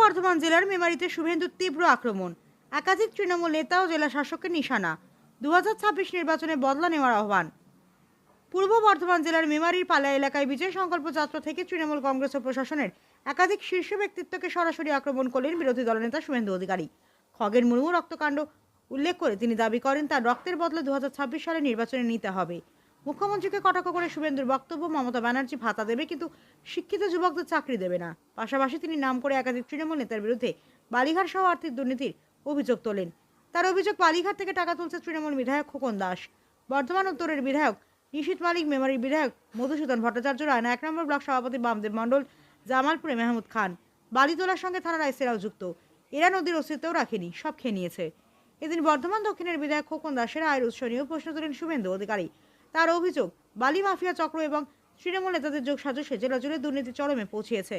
বর্ধমান জেলার মেমারিতে শুভেন্দুর তীব্র আক্রমণ। একাধিক তৃণমূল নেতা ও জেলা শাসকের নিশানা। দু নির্বাচনে বদলা নেওয়ার আহ্বান। পূর্ব বর্ধমান জেলার মেমারির পালা এলাকায় বিজয় সংকল্প যাত্রা থেকে তৃণমূল কংগ্রেস ও প্রশাসনের একাধিক শীর্ষ ব্যক্তিত্বকে সরাসরি আক্রমণ করলেন বিরোধী দলনেতা শুভেন্দু অধিকারী। খগের মুর্মু রক্তকাণ্ড উল্লেখ করে তিনি দাবি করেন, তার রক্তের বদলে দু হাজার ছাব্বিশ সালে নির্বাচনে নিতে হবে। মুখ্যমন্ত্রীকে কটাক্ষ করে শুভেন্দুর বক্তব্য মমতা ব্যানার্জি ভাতা দেবে, কিন্তু শিক্ষিত যুবকদের চাকরি দেবে না। পাশাপাশি তিনি নাম করে একাধিক তৃণমূল নেতার বিরুদ্ধে বালিঘাট সহ আর্থিক দুর্নীতির অভিযোগ তোলেন। তার অভিযোগ, বালিঘাট থেকে টাকা তুলছে তৃণমূল বিধায়ক খোকন দাস। বর্ধমান উত্তরের বিধায়ক নিশীত মালিক, মেমারির বিধায়ক মধুসূদন ভট্টাচার্য, রায়না এক নম্বর ব্লক সভাপতি বামদেব মণ্ডল, জামালপুরে মেহমুদ খান। বালি তোলার সঙ্গে থানার আইসেরাও যুক্ত। এরা নদীর অস্তিত্বও রাখেনি, সব খেয়ে নিয়েছে। এদিন বর্ধমান দক্ষিণের বিধায়ক খোকন দাসের আয়ের উৎস নিয়েও প্রশ্ন তোলেন শুভেন্দু অধিকারী। তার অভিযোগ, বালি মাফিয়া চক্র এবং তৃণমূল নেতাদের যোগ সাজসে জেলা জুড়ে দুর্নীতি চরমে পৌঁছিয়েছে।